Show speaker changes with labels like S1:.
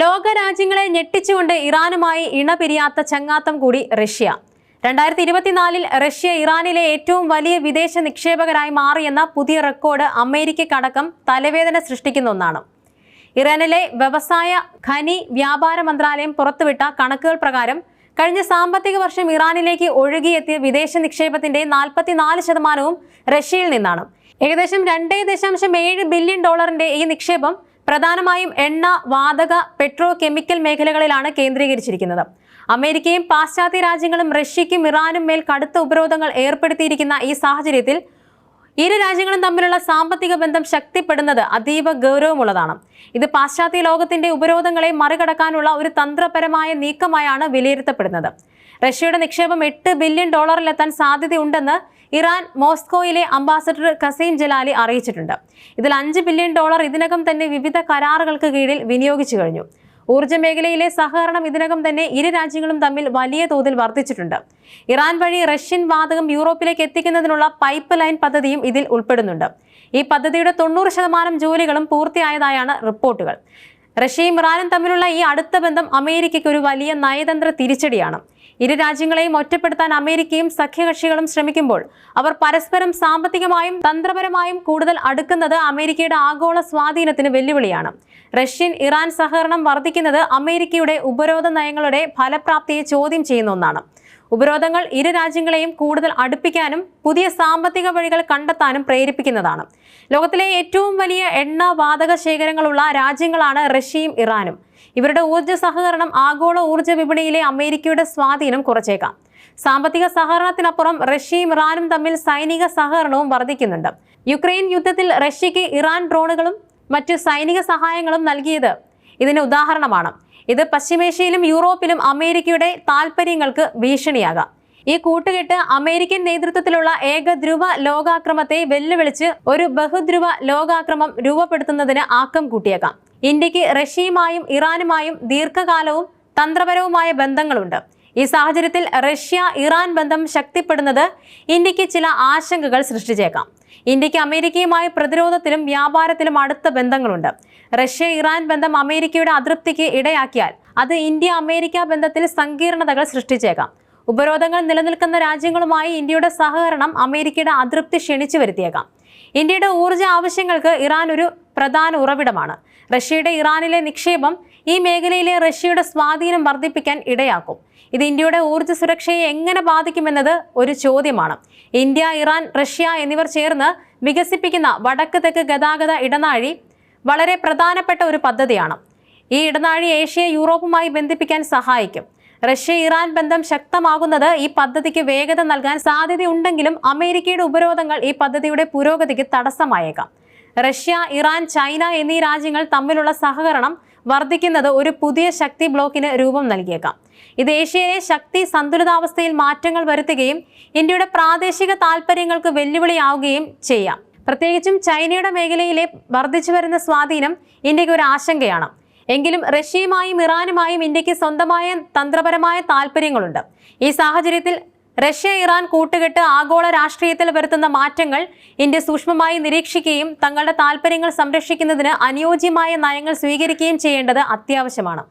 S1: ലോക രാജ്യങ്ങളെ ഞെട്ടിച്ചുകൊണ്ട് ഇറാനുമായി ഇണപിരിയാത്ത ചങ്ങാത്തം കൂടി റഷ്യ. രണ്ടായിരത്തി ഇരുപത്തിനാലിൽ റഷ്യ ഇറാനിലെ ഏറ്റവും വലിയ വിദേശ നിക്ഷേപകരായി മാറിയെന്ന പുതിയ റെക്കോർഡ് അമേരിക്കക്കടക്കം തലവേദന സൃഷ്ടിക്കുന്ന ഒന്നാണ്. ഇറാനിലെ വ്യവസായ ഖനി വ്യാപാര മന്ത്രാലയം പുറത്തുവിട്ട കണക്കുകൾ പ്രകാരം കഴിഞ്ഞ സാമ്പത്തിക വർഷം ഇറാനിലേക്ക് ഒഴുകിയെത്തിയ വിദേശ നിക്ഷേപത്തിന്റെ നാൽപ്പത്തിനാല് ശതമാനവും റഷ്യയിൽ നിന്നാണ്. ഏകദേശം രണ്ടേ ദശാംശം ഏഴ് ബില്യൺ ഡോളറിന്റെ ഈ നിക്ഷേപം പ്രധാനമായും എണ്ണ വാതക പെട്രോ കെമിക്കൽ മേഖലകളിലാണ് കേന്ദ്രീകരിച്ചിരിക്കുന്നത്. അമേരിക്കയും പാശ്ചാത്യ രാജ്യങ്ങളും റഷ്യയ്ക്കും ഇറാനും മേൽ കടുത്ത ഉപരോധങ്ങൾ ഏർപ്പെടുത്തിയിരിക്കുന്ന ഈ സാഹചര്യത്തിൽ ഇരു രാജ്യങ്ങളും തമ്മിലുള്ള സാമ്പത്തിക ബന്ധം ശക്തിപ്പെടുന്നത് അതീവ ഗൗരവമുള്ളതാണ്. ഇത് പാശ്ചാത്യ ലോകത്തിന്റെ ഉപരോധങ്ങളെ മറികടക്കാനുള്ള ഒരു തന്ത്രപരമായ നീക്കമായാണ് വിലയിരുത്തപ്പെടുന്നത്. റഷ്യയുടെ നിക്ഷേപം എട്ട് ബില്യൺ ഡോളറിലെത്താൻ സാധ്യതയുണ്ടെന്ന് ഇറാൻ മോസ്കോയിലെ അംബാസഡർ കസീം ജലാലി അറിയിച്ചിട്ടുണ്ട്. ഇതിൽ അഞ്ച് ബില്യൺ ഡോളർ ഇതിനകം തന്നെ വിവിധ കരാറുകൾക്ക് കീഴിൽ വിനിയോഗിച്ചു കഴിഞ്ഞു. ഊർജ മേഖലയിലെ സഹകരണം ഇതിനകം തന്നെ ഇരു രാജ്യങ്ങളും തമ്മിൽ വലിയ തോതിൽ വർദ്ധിച്ചിട്ടുണ്ട്. ഇറാൻ വഴി റഷ്യൻ വാതകം യൂറോപ്പിലേക്ക് എത്തിക്കുന്നതിനുള്ള പൈപ്പ് ലൈൻ പദ്ധതിയും ഇതിൽ ഉൾപ്പെടുന്നുണ്ട്. ഈ പദ്ധതിയുടെ തൊണ്ണൂറ് ശതമാനം ജോലികളും പൂർത്തിയായതായാണ് റിപ്പോർട്ടുകൾ. റഷ്യയും ഇറാനും തമ്മിലുള്ള ഈ അടുത്ത ബന്ധം അമേരിക്കയ്ക്ക് ഒരു വലിയ നയതന്ത്ര തിരിച്ചടിയാണ്. ഇരു രാജ്യങ്ങളെയും ഒറ്റപ്പെടുത്താൻ അമേരിക്കയും സഖ്യകക്ഷികളും ശ്രമിക്കുമ്പോൾ അവർ പരസ്പരം സാമ്പത്തികമായും തന്ത്രപരമായും കൂടുതൽ അടുക്കുന്നത് അമേരിക്കയുടെ ആഗോള സ്വാധീനത്തിന് വെല്ലുവിളിയാണ്. റഷ്യൻ ഇറാൻ സഹകരണം വർദ്ധിക്കുന്നത് അമേരിക്കയുടെ ഉപരോധ നയങ്ങളുടെ ഫലപ്രാപ്തിയെ ചോദ്യം ചെയ്യുന്ന ഒന്നാണ്. ഉപരോധങ്ങൾ ഇരു രാജ്യങ്ങളെയും കൂടുതൽ അടുപ്പിക്കാനും പുതിയ സാമ്പത്തിക വഴികൾ കണ്ടെത്താനും പ്രേരിപ്പിക്കുന്നതാണ്. ലോകത്തിലെ ഏറ്റവും വലിയ എണ്ണ വാതക ശേഖരങ്ങളുള്ള രാജ്യങ്ങളാണ് റഷ്യയും ഇറാനും. ഇവരുടെ ഊർജ സഹകരണം ആഗോള ഊർജ വിപണിയിലെ അമേരിക്കയുടെ സ്വാധീനം കുറച്ചേക്കാം. സാമ്പത്തിക സഹകരണത്തിനപ്പുറം റഷ്യയും ഇറാനും തമ്മിൽ സൈനിക സഹകരണവും വർദ്ധിക്കുന്നുണ്ട്. യുക്രൈൻ യുദ്ധത്തിൽ റഷ്യയ്ക്ക് ഇറാൻ ഡ്രോണുകളും മറ്റ് സൈനിക സഹായങ്ങളും നൽകിയത് ഇതിന് ഉദാഹരണമാണ്. ഇത് പശ്ചിമേഷ്യയിലും യൂറോപ്പിലും അമേരിക്കയുടെ താൽപ്പര്യങ്ങൾക്ക് ഭീഷണിയാകാം. ഈ കൂട്ടുകെട്ട് അമേരിക്കൻ നേതൃത്വത്തിലുള്ള ഏകധ്രുവ ലോകാക്രമത്തെ വെല്ലുവിളിച്ച് ഒരു ബഹുധ്രുവ ലോകാക്രമം രൂപപ്പെടുത്തുന്നതിന് ആക്കം കൂട്ടിയേക്കാം. ഇന്ത്യയ്ക്ക് റഷ്യയുമായും ഇറാനുമായും ദീർഘകാലവും തന്ത്രപരവുമായ ബന്ധങ്ങളുണ്ട്. ഈ സാഹചര്യത്തിൽ റഷ്യ ഇറാൻ ബന്ധം ശക്തിപ്പെടുന്നത് ഇന്ത്യയ്ക്ക് ചില ആശങ്കകൾ സൃഷ്ടിച്ചേക്കാം. ഇന്ത്യയ്ക്ക് അമേരിക്കയുമായി പ്രതിരോധത്തിലും വ്യാപാരത്തിലും അടുത്ത ബന്ധങ്ങളുണ്ട്. റഷ്യ ഇറാൻ ബന്ധം അമേരിക്കയുടെ അതൃപ്തിക്ക് ഇടയാക്കിയാൽ അത് ഇന്ത്യ അമേരിക്ക ബന്ധത്തിൽ സങ്കീർണതകൾ സൃഷ്ടിച്ചേക്കാം. ഉപരോധങ്ങൾ നിലനിൽക്കുന്ന രാജ്യങ്ങളുമായി ഇന്ത്യയുടെ സഹകരണം അമേരിക്കയുടെ അതൃപ്തി ക്ഷണിച്ചു വരുത്തിയേക്കാം. ഇന്ത്യയുടെ ഊർജ ആവശ്യങ്ങൾക്ക് ഇറാൻ ഒരു പ്രധാന ഉറവിടമാണ്. റഷ്യയുടെ ഇറാനിലെ നിക്ഷേപം ഈ മേഖലയിലെ റഷ്യയുടെ സ്വാധീനം വർദ്ധിപ്പിക്കാൻ ഇടയാക്കും. ഇത് ഇന്ത്യയുടെ ഊർജ സുരക്ഷയെ എങ്ങനെ ബാധിക്കുമെന്നത് ഒരു ചോദ്യമാണ്. ഇന്ത്യ ഇറാൻ റഷ്യ എന്നിവർ ചേർന്ന് വികസിപ്പിക്കുന്ന വടക്ക് തെക്ക് ഗതാഗത ഇടനാഴി വളരെ പ്രധാനപ്പെട്ട ഒരു പദ്ധതിയാണ്. ഈ ഇടനാഴി ഏഷ്യയെ യൂറോപ്പുമായി ബന്ധിപ്പിക്കാൻ സഹായിക്കും. റഷ്യ ഇറാൻ ബന്ധം ശക്തമാകുന്നത് ഈ പദ്ധതിക്ക് വേഗത നൽകാൻ സാധ്യതയുണ്ടെങ്കിലും അമേരിക്കയുടെ ഉപരോധങ്ങൾ ഈ പദ്ധതിയുടെ പുരോഗതിക്ക് തടസ്സമായേക്കാം. റഷ്യ ഇറാൻ ചൈന എന്നീ രാജ്യങ്ങൾ തമ്മിലുള്ള സഹകരണം വർദ്ധിക്കുന്നത് ഒരു പുതിയ ശക്തി ബ്ലോക്കിന് രൂപം നൽകിയേക്കാം. ഇത് ഏഷ്യയിലെ ശക്തി സന്തുലിതാവസ്ഥയിൽ മാറ്റങ്ങൾ വരുത്തുകയും ഇന്ത്യയുടെ പ്രാദേശിക താൽപ്പര്യങ്ങൾക്ക് വെല്ലുവിളിയാവുകയും ചെയ്യാം. പ്രത്യേകിച്ചും ചൈനയുടെ മേഖലയിലെ വർദ്ധിച്ചു വരുന്ന സ്വാധീനം ഇന്ത്യയ്ക്ക് ഒരു ആശങ്കയാണ്. എങ്കിലും റഷ്യയുമായും ഇറാനുമായും ഇന്ത്യയ്ക്ക് സ്വന്തമായ തന്ത്രപരമായ താല്പര്യങ്ങളുണ്ട്. ഈ സാഹചര്യത്തിൽ റഷ്യ ഇറാൻ കൂട്ടുകെട്ട് ആഗോള രാഷ്ട്രീയത്തിൽ വരുത്തുന്ന മാറ്റങ്ങൾ ഇന്ത്യ സൂക്ഷ്മമായി നിരീക്ഷിക്കുകയും തങ്ങളുടെ താൽപ്പര്യങ്ങൾ സംരക്ഷിക്കുന്നതിന് അനുയോജ്യമായ നയങ്ങൾ സ്വീകരിക്കുകയും ചെയ്യേണ്ടത് അത്യാവശ്യമാണ്.